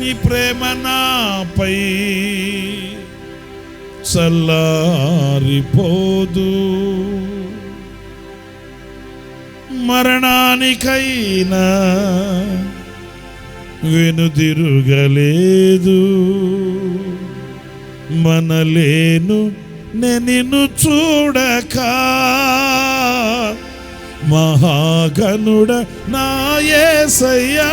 నీ ప్రేమ నాపై చల్లారిపోదు. మరణానికైనా వెనుదిరుగలేదు మనలేను నిన్ను చూడక. మహాగనుడ నాయసయ్యా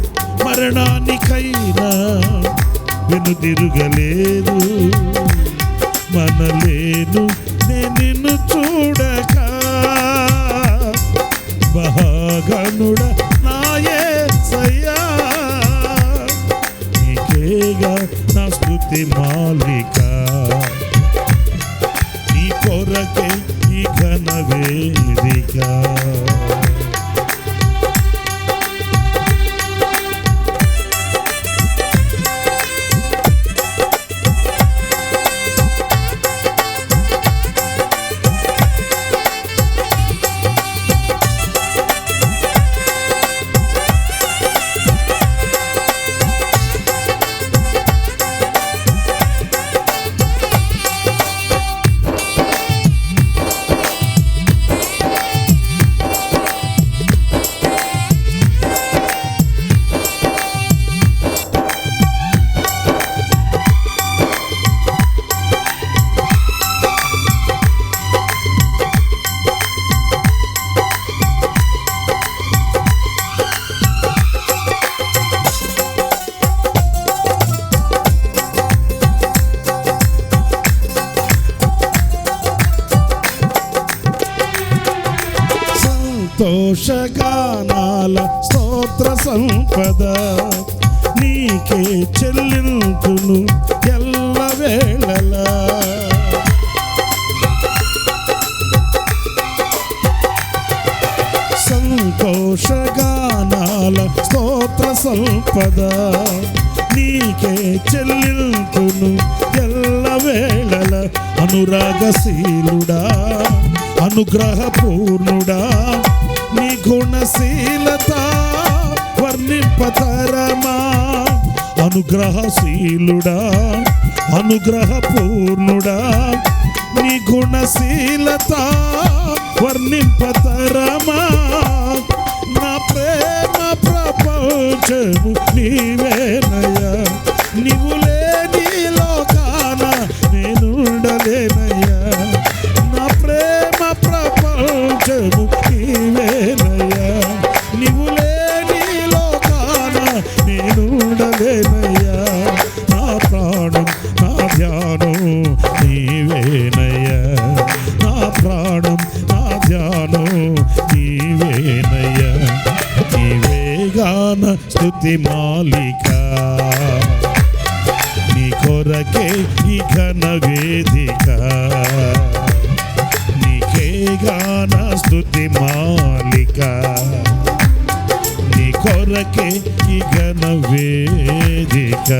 మరణానికైనా వెనుదిరుగలేదు మనలేను నేను నిన్ను చూడక. బహాగనుడ నాయే సయ్యా నీకేగా నా స్థుతి మాలిక. నీ కొరకే ఈ ఘన వేదిక. సంతోషగానాల స్తోత్ర సంపద నీకే చెల్లింతును ఎల్ల వేళలా సంతోషగానాల స్తోత్ర సంపద నీకే చెల్లింతును ఎల్ల వేళల అనురాగశీలుడా అనుగ్రహపూర్ణుడా గుణశీలత వర్ణింపతరమా? అనుగ్రహశీలుడా అనుగ్రహపూర్ణుడా నీ గుణశీలత వర్ణింపతరమా? నా ప్రేమ ప్రపంచము నీవేనయ నీవు స్తుతి మాలిక. నీ కొరకే ఈ ఘన వేదిక. నీకే గాన స్తుతి మాలిక. నీ కొరకే ఈ ఘన వేదిక.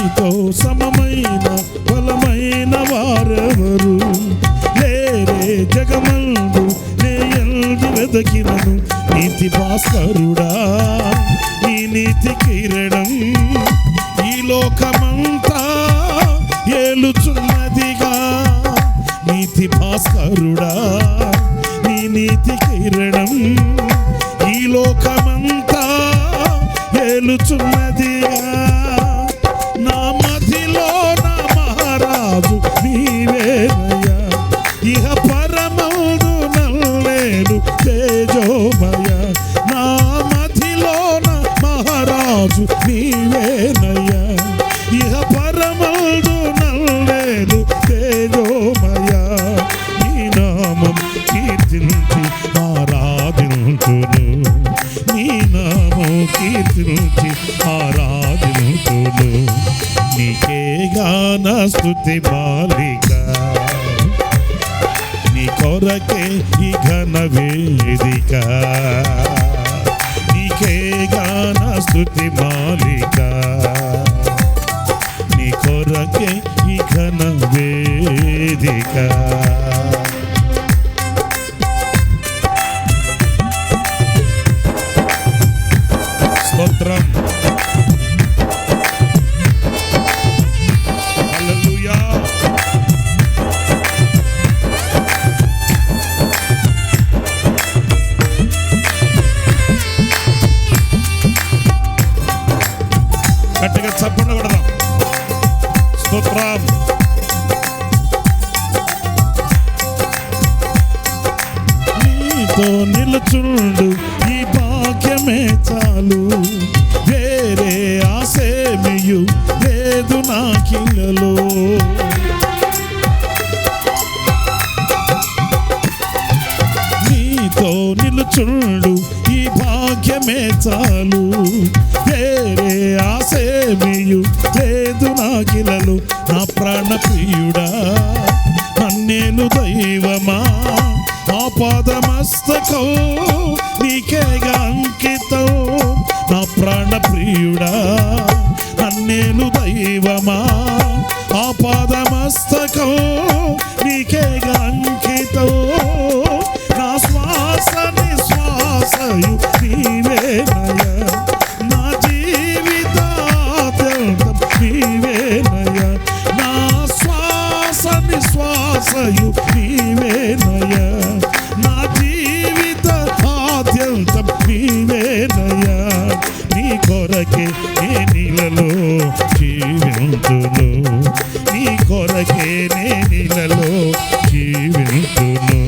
నీతో సమమైన బలమైన వారెవరు? లేరే జగమందు నే ఎల్దు వెదకినను నీతి భాస్కరుడా. నీ నీతి కిరణం ఈ లోకమంతా ఏలుచున్నదిగా. నీతి భాస్కరుడా నీ నీతి కిరణం ఈ లోకమంతా ఏలుచున్నదిగా. రాజు నీవేనయ్యా. ఇహ పరమల్దు నల్లేను తేజోమయ నీ నామం కీర్తించి ఆరాధించును. నీ నామం కీర్తించి ఆరాధించును. నీకే గాన స్థుతి మాలిక నీ కొరకే ఈ ఘన వేదిక. నీకే గాన స్థుతి మాలిక. నీ కొరకే ఈ ఘన వేదిక. స్తోత్రం. నీతో నిలుచుండు. ఈ భాగ్యమే చాలు. వేరే ఆసేమియు లేదు నాకిలలో నీతో నిలుచుండు. ఈ భాగ్యమే చాలు. వేరే ఆసేమియు లేదు నాకిలలు నా ప్రాణ ప్రియుడా నన్నేలు దైవమా? నా ఆపాదమస్తకం నీకేగా అంకితం. నా ప్రాణ ప్రియుడా నన్నేలు దైవమా? ఆ ఆపాదమస్తకం నీకేగా అంకితం. నా శ్వాస నిశ్వాసయు నీవేనయ జీవింతును నీ కొరకే నే నీలలో జీవింతును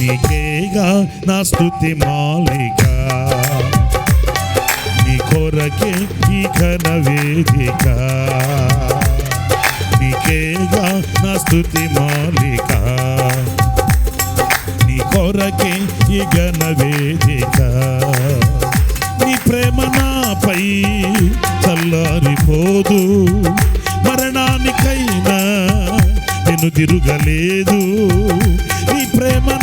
నీకేగా నా స్థుతి మాలిక నీ కొరకే ఈ ఘన వేదిక. నీకేగా నా స్థుతి మాలిక. నీ కొరకే ఈ ఘన వేదిక. నీ ప్రేమ నాపై చల్లారిపోదు. మరణానికైనా నేను తిరగలేదు. నీ ప్రేమ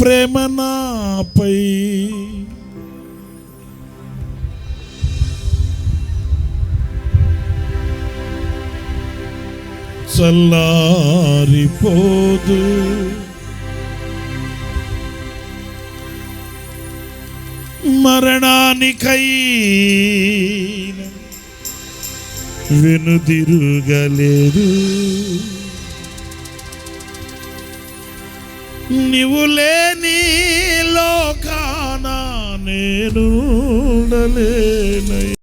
ప్రేమ నాపై. చల్లారిపోదు. మరణానికై వెనుదిరుగలేదు. నీవు లేని లోకాన నేను ఉండలేనయ్యా